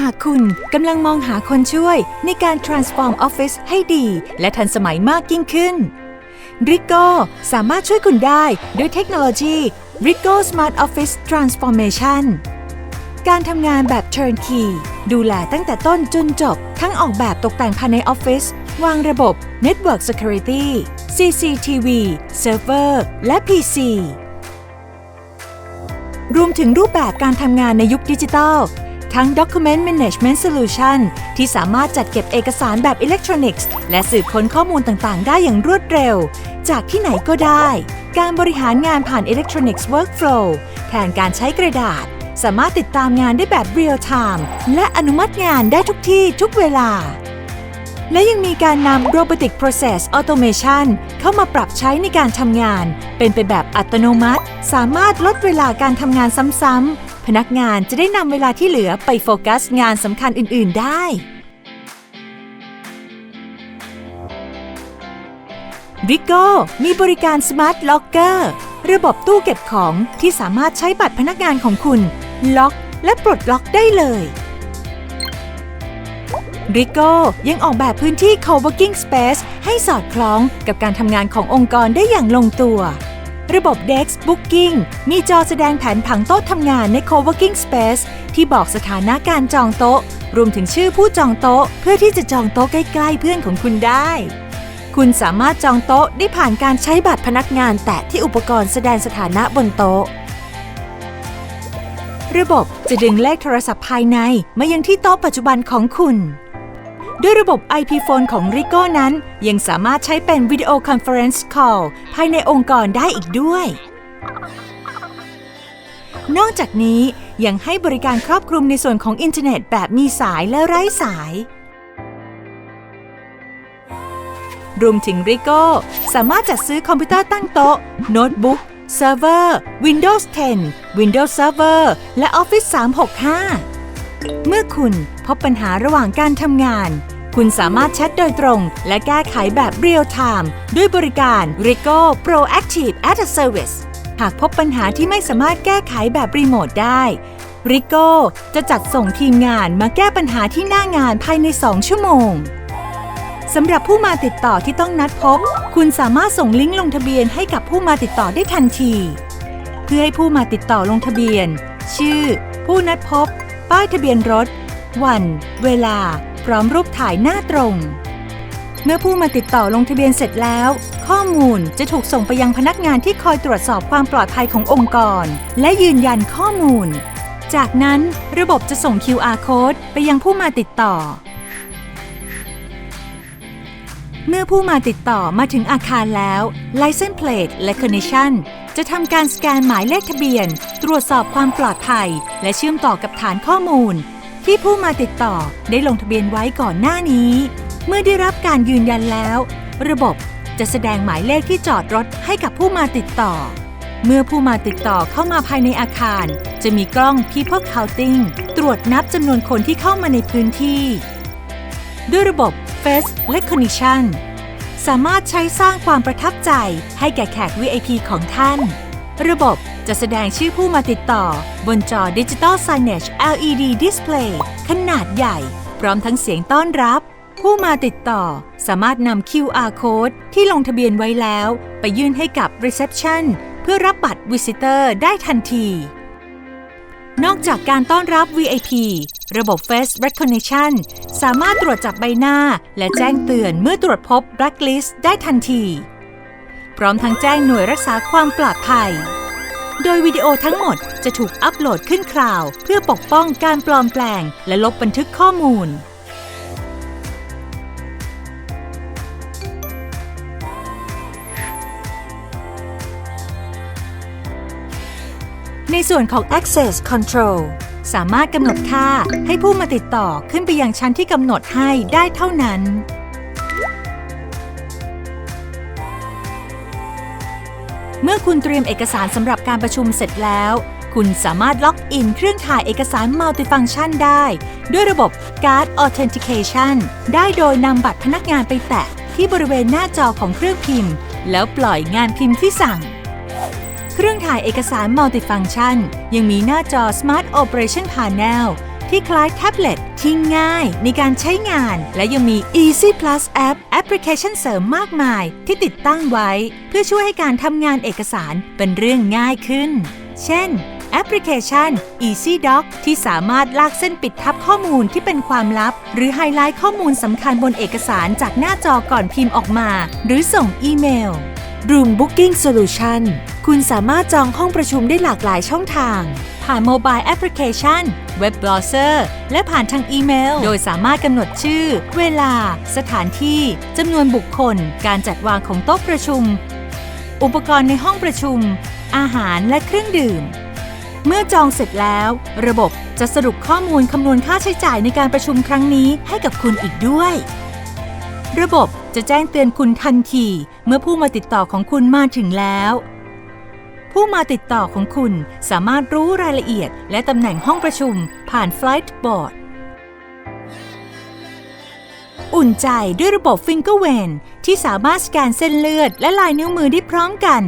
หากคุณกำลังมองหาคนช่วยในการ transform office ให้ดี และทันสมัยมากยิ่งขึ้น r i g o สามารถช่วยคุณได้ด้วยเทคโนโลยี r i g o Smart Office Transformation การทำงานแบบ turnkey ดูแลตั้งแต่ต้นจนจบ ทั้งออกแบบตกแต่งภายในออฟฟิศวางระบบ Network Security CCTV Server และ PC รวมถึงรูปแบบการทำงานในยุคดิจิทัล ทั้ง Document Management Solution ที่สามารถจัดเก็บเอกสารแบบอิเล็กทรอนิกส์ และสืบค้นข้อมูลต่างๆ ได้อย่างรวดเร็ว จากที่ไหนก็ได้ การบริหารงานผ่านอิเล็กทรอนิกส์ Workflow แทนการใช้กระดาษ สามารถติดตามงานได้แบบ Real Time และอนุมัติงานได้ทุกที่ทุกเวลา และยังมีการนำ Robotic Process Automation เข้ามาปรับใช้ในการทำงาน เป็นไปแบบอัตโนมัติ สามารถลดเวลาการทำงานซ้ำๆพนักงานจะได้นำเวลาที่เหลือไปโฟกัสงานสำคัญอื่น ๆ ได้ r i g o มีบริการ Smart Locker ระบบตู้เก็บของที่สามารถใช้บัตรพนักงานของคุณ ล็อกและปลดล็อกได้เลย ริโก้ยังออกแบบพื้นที่ co-working space ให้สอดคล้องกับการทำงานขององค์กรได้อย่างลงตัว ระบบ Dex Booking มีจอแสดงแผนผังโต๊ะทำงานใน co-working space ที่บอกสถานะการจองโต๊ะ รวมถึงชื่อผู้จองโต๊ะ เพื่อที่จะจองโต๊ะใกล้ๆเพื่อนของคุณได้ คุณสามารถจองโต๊ะได้ผ่านการใช้บัตรพนักงานแตะที่อุปกรณ์แสดงสถานะบนโต๊ะระบบจะดึงเลขโทรศัพท์ภายในมายังที่โต๊ะปัจจุบันของคุณ ด้วยระบบ IP Phone ของ Rico นั้น ยังสามารถใช้เป็นวิดีโอคอนเฟอเรนซ์ Call ภายในองค์กรได้อีกด้วย นอกจากนี้ยังให้บริการครอบคลุมในส่วนของอินเทอร์เน็ตแบบมีสายและไร้สาย รวมถึง Rico สามารถจัดซื้อคอมพิวเตอร์ตั้งโต๊ะ โน้ตบุ๊ก เซิร์ฟเวอร์ Windows 10 Windows Server และ Office 365 เมื่อคุณพบปัญหาระหว่างการทำงาน คุณสามารถแชทโดยตรง และแก้ไขแบบเรียลไทม์ด้วยบริการ Rico Proactive as a Service หากพบปัญหาที่ไม่สามารถแก้ไขแบบรีโมทได้ Rico จะจัดส่งทีมงานมาแก้ปัญหาที่หน้างานภายใน 2 ชั่วโมงสำหรับผู้มาติดต่อที่ต้องนัดพบ คุณสามารถส่งลิงก์ลงทะเบียนให้กับผู้มาติดต่อได้ทันที เพื่อให้ผู้มาติดต่อลงทะเบียน ชื่อ ผู้นัดพบ ป้ายทะเบียนรถ วัน เวลา พร้อมรูปถ่ายหน้าตรง เมื่อผู้มาติดต่อลงทะเบียนเสร็จแล้ว ข้อมูลจะถูกส่งไปยังพนักงานที่คอยตรวจสอบความปลอดภัยขององค์กร และยืนยันข้อมูล จากนั้นระบบจะส่ง QR code ไปยังผู้มาติดต่อ เมื่อผู้มาติดต่อมาถึงอาคารแล้ว License Plate และ Connection จะทำการสแกนหมายเลขทะเบียน ตรวจสอบความปลอดภัย และเชื่อมต่อกับฐานข้อมูล ที่ผู้มาติดต่อได้ลงทะเบียนไว้ก่อนหน้านี้ เมื่อได้รับการยืนยันแล้ว ระบบจะแสดงหมายเลขที่จอดรถให้กับผู้มาติดต่อ เมื่อผู้มาติดต่อเข้ามาภายในอาคาร จะมีกล้อง People Counting ตรวจนับจำนวนคนที่เข้ามาในพื้นที่ ด้วยระบบ Face Recognition สามารถใช้สร้างความประทับใจให้แก่แขก VIP ของท่าน ระบบจะแสดงชื่อผู้มาติดต่อ บนจอ Digital Signage LED Display ขนาดใหญ่ พร้อมทั้งเสียงต้อนรับ ผู้มาติดต่อสามารถนำ QR Code ที่ลงทะเบียนไว้แล้ว ไปยื่นให้กับ Reception เพื่อรับบัตร Visitor ได้ทันที นอกจากการต้อนรับ VIP ระบบ Face Recognition สามารถตรวจจับใบหน้า และแจ้งเตือนเมื่อตรวจพบ Blacklist ได้ทันที ร้อมทั้งแจ้งหน่วยรักษาความปลอดภัย โดยวิดีโอทั้งหมดจะถูกอัปโหลดขึ้นคลาวด์เพื่อปกป้องการปลอมแปลง และลบบันทึกข้อมูล ในส่วนของ Access Control สามารถกำหนดค่าให้ผู้มาติดต่อขึ้นไปยังชั้นที่กำหนดให้ได้เท่านั้น เมื่อคุณเตรียมเอกสารสำหรับการประชุมเสร็จแล้ว คุณสามารถล็อกอินเครื่องถ่ายเอกสาร Multifunction ได้ ด้วยระบบ Card Authentication ได้โดยนำบัตรพนักงานไปแตะที่บริเวณหน้าจอของเครื่องพิมพ์ แล้วปล่อยงานพิมพ์ที่สั่ง เครื่องถ่ายเอกสาร Multifunction ยังมีหน้าจอ Smart Operation Panel ที่คล้ายแท็บเล็ตที่ง่ายในการใช้งาน และยังมี Easy Plus App แอปพลิเคชันเสริมมากมาย ที่ติดตั้งไว้ เพื่อช่วยให้การทำงานเอกสารเป็นเรื่องง่ายขึ้น เช่นแอปพลิเคชัน Easy Doc ที่สามารถลากเส้นปิดทับข้อมูลที่เป็นความลับ หรือไฮไลท์ข้อมูลสำคัญบนเอกสารจากหน้าจอก่อนพิมพ์ออกมา หรือส่งอีเมล Room Booking Solution คุณสามารถจองห้องประชุมได้หลากหลายช่องทาง ผ่านโมบายแอปพลิเคชัน เว็บเบราว์เซอร์ และผ่านทางอีเมล โดยสามารถกำหนดชื่อ เวลา สถานที่จำนวนบุคคล การจัดวางของโต๊ะประชุม อุปกรณ์ในห้องประชุม อาหารและเครื่องดื่ม เมื่อจองเสร็จแล้ว ระบบจะสรุปข้อมูลคำนวณค่าใช้จ่ายในการประชุมครั้งนี้ให้กับคุณอีกด้วย ระบบจะแจ้งเตือนคุณทันที เมื่อผู้มาติดต่อของคุณมาถึงแล้ว ผู้มาติดต่อของคุณสามารถรู้รายละเอียด และตำแหน่งห้องประชุมผ่าน Flight Board อุ่นใจด้วยระบบ Fingerwen ที่สามารถสแกนเส้นเลือดและลายนิ้วมือได้พร้อมกัน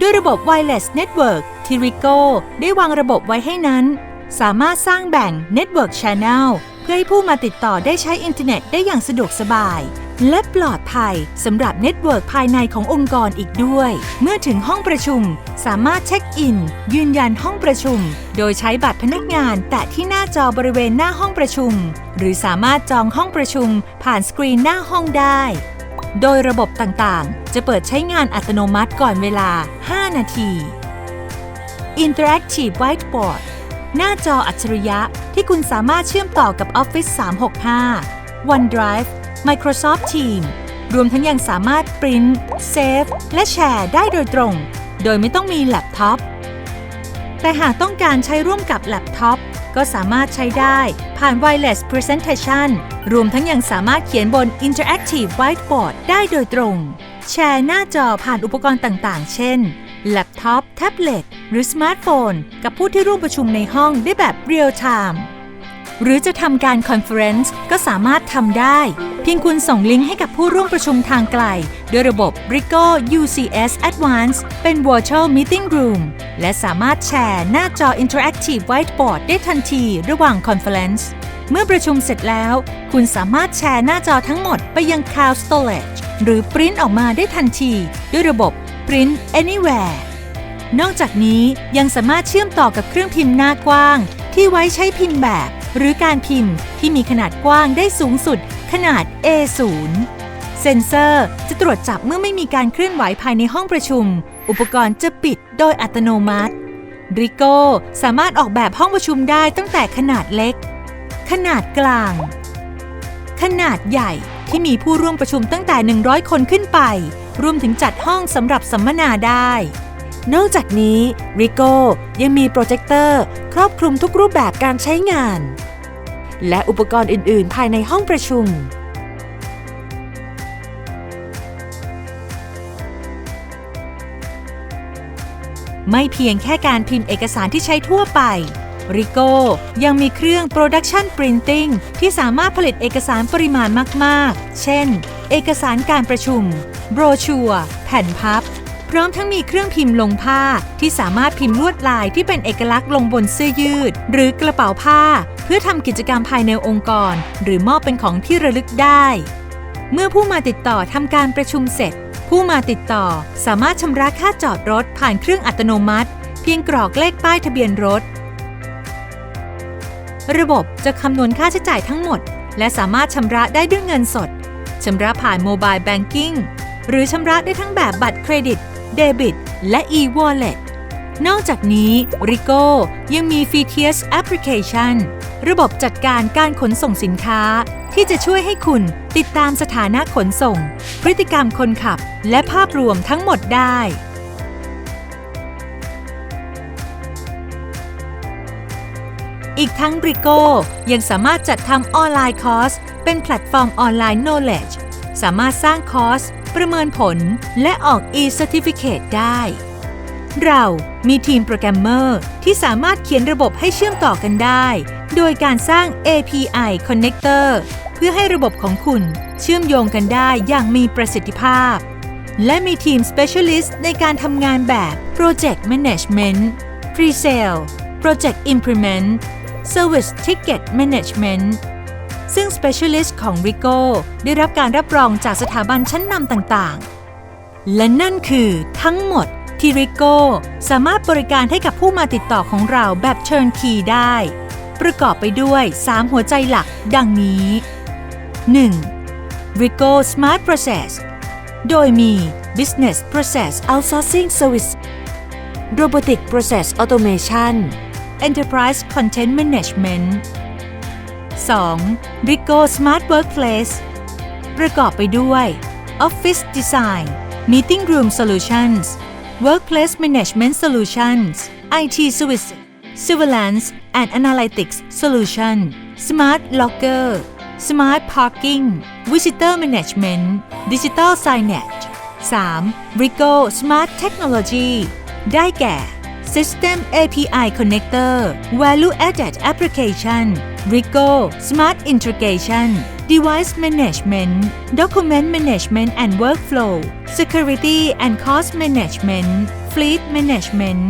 ด้วยระบบ Wireless Network ที่ Rico ได้วางระบบไว้ให้นั้น สามารถสร้างแบ่ง Network Channel เพื่อให้ผู้มาติดต่อได้ใช้อินเทอร์เน็ตได้อย่างสะดวกสบาย และปลอดภัยสำหรับเน็ตเวิร์กภายในขององค์กรอีกด้วย เมื่อถึงห้องประชุม สามารถเช็คอิน ยืนยันห้องประชุม โดยใช้บัตรพนักงาน แตะที่หน้าจอบริเวณหน้าห้องประชุม หรือสามารถจองห้องประชุม ผ่านสกรีนหน้าห้องได้ โดยระบบต่างๆ จะเปิดใช้งานอัตโนมัติก่อนเวลา 5 นาที Interactive Whiteboard หน้าจออัจฉริยะที่คุณสามารถเชื่อมต่อกับ Office 365 OneDrive Microsoft Teams รวมทั้งยังสามารถปริ้นเซฟ และแชร์ได้โดยตรง โดยไม่ต้องมีแล็ปท็อป แต่หากต้องการใช้ร่วมกับแล็ปท็อป ก็สามารถใช้ได้ผ่าน Wireless Presentation รวมทั้งยังสามารถเขียนบน Interactive Whiteboard ได้โดยตรง แชร์หน้าจอผ่านอุปกรณ์ต่าง ๆ เช่น แล็ปท็อป แท็บเล็ต หรือสมาร์ทโฟน กับผู้ที่ร่วมประชุมในห้องได้แบบเรียลไทม์ หรือจะทำการคอนเฟอเรนซ์ก็สามารถทำได้ เพียงคุณส่งลิงก์ให้กับผู้ร่วมประชุมทางไกล ด้วยระบบ Rico UCS Advanced เป็น Virtual Meeting Room และสามารถแชร์หน้าจอ Interactive Whiteboard ได้ทันทีระหว่างคอนเฟอเรนซ์เมื่อประชุมเสร็จแล้ว คุณสามารถแชร์หน้าจอทั้งหมดไปยัง Cloud Storage หรือปริ้นออกมาได้ทันที ด้วยระบบ Print Anywhere นอกจากนี้ยังสามารถเชื่อมต่อกับเครื่องพิมพ์หน้ากว้าง ที่ไว้ใช้พิมพ์แบบ หรือการพิมพ์ที่มีขนาดกว้างได้สูงสุด ขนาด A0 เซนเซอร์จะตรวจจับเมื่อไม่มีการเคลื่อนไหวภายในห้องประชุม อุปกรณ์จะปิดโดยอัตโนมัติริโก้สามารถออกแบบห้องประชุมได้ตั้งแต่ขนาดเล็ก ขนาดกลาง ขนาดใหญ่ที่มีผู้ร่วมประชุมตั้งแต่ 100 คนขึ้นไป รวมถึงจัดห้องสำหรับสัมมนาได้ นอกจากนี้ Rico ยังมีโปรเจคเตอร์ครอบคลุมทุกรูปแบบการใช้งาน และอุปกรณ์อื่น ๆ ภายในห้องประชุม ไม่เพียงแค่การพิมพ์เอกสารที่ใช้ทั่วไป Rico ยังมีเครื่อง Production Printing ที่สามารถผลิตเอกสารปริมาณมาก ๆ เช่น เอกสารการประชุม โบรชัวร์ แผ่นพับ ร้อมทั้งมีเครื่องพิมพ์ลงผ้าที่สามารถพิมพ์ลวดลายที่เป็นเอกลักษณ์ลงบนเสื้อยืด หรือกระเป๋าผ้า เพื่อทำกิจกรรมภายในองค์กร หรือมอบเป็นของที่ระลึกได้ เมื่อผู้มาติดต่อทำการประชุมเสร็จ ผู้มาติดต่อสามารถชำระค่าจอดรถผ่านเครื่องอัตโนมัติ เพียงกรอกเลขป้ายทะเบียนรถ ระบบจะคำนวณค่าใช้จ่ายทั้งหมด และสามารถชำระได้ด้วยเงินสดชำระผ่านโมบายแบงกิ้งหรือชำระได้ทั้งแบบบัตรเครดิต เดบิต และ e-wallet นอกจากนี้ Rico ยังมี Fitius Application ระบบจัดการการขนส่งสินค้า ที่จะช่วยให้คุณติดตามสถานะขนส่ง พฤติกรรมคนขับ และภาพรวมทั้งหมดได้ อีกทั้ง Brico ยังสามารถจัดทำออนไลน์คอร์สเป็นแพลตฟอร์มออนไลน์ Knowledge สามารถสร้างคอร์ส ประเมินผล และออก e-certificate ได้ เรามีทีมโปรแกรมเมอร์ที่สามารถเขียนระบบให้เชื่อมต่อกันได้ โดยการสร้าง API Connector เพื่อให้ระบบของคุณเชื่อมโยงกันได้อย่างมีประสิทธิภาพ และมีทีม Specialist ในการทำงานแบบ Project Management Pre-sale Project Implement Service Ticket Management ซึ่ง Specialist ของ Rico ได้รับการรับรองจากสถาบันชั้นนำต่างๆ และนั่นคือทั้งหมดที่ Rico สามารถบริการให้กับผู้มาติดต่อของเราแบบ Turnkey ได้ ประกอบไปด้วย 3 หัวใจหลักดังนี้ 1. Rico Smart Process โดยมี Business Process Outsourcing Service Robotic Process Automation Enterprise Content Management 2. Rico Smart Workplace ประกอบไปด้วย Office Design Meeting Room Solutions Workplace Management Solutions IT Services Surveillance and Analytics Solution Smart Locker Smart Parking Visitor Management Digital Signage 3. Rico Smart Technology ได้แก่ System API Connector Value Added Application Rico Smart Integration Device Management Document Management and Workflow Security and Cost Management Fleet Management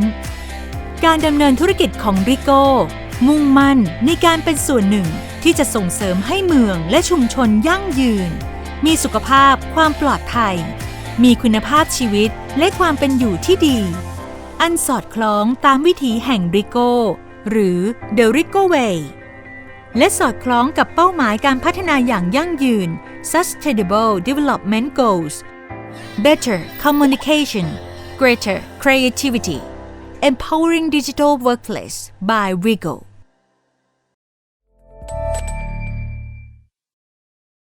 การดำเนินธุรกิจของ Rico มุ่งมั่นในการเป็นส่วนหนึ่งที่จะส่งเสริมให้เมืองและชุมชนยั่งยืน มีสุขภาพความปลอดภัย มีคุณภาพชีวิตและความเป็นอยู่ที่ดี อันสอดคล้องตามวิถีแห่งริโก้หรือ The Rico Way และสอดคล้องกับเป้าหมายการพัฒนาอย่างยั่งยืน Sustainable Development Goals Better Communication Greater Creativity Empowering Digital Workplace by Rigo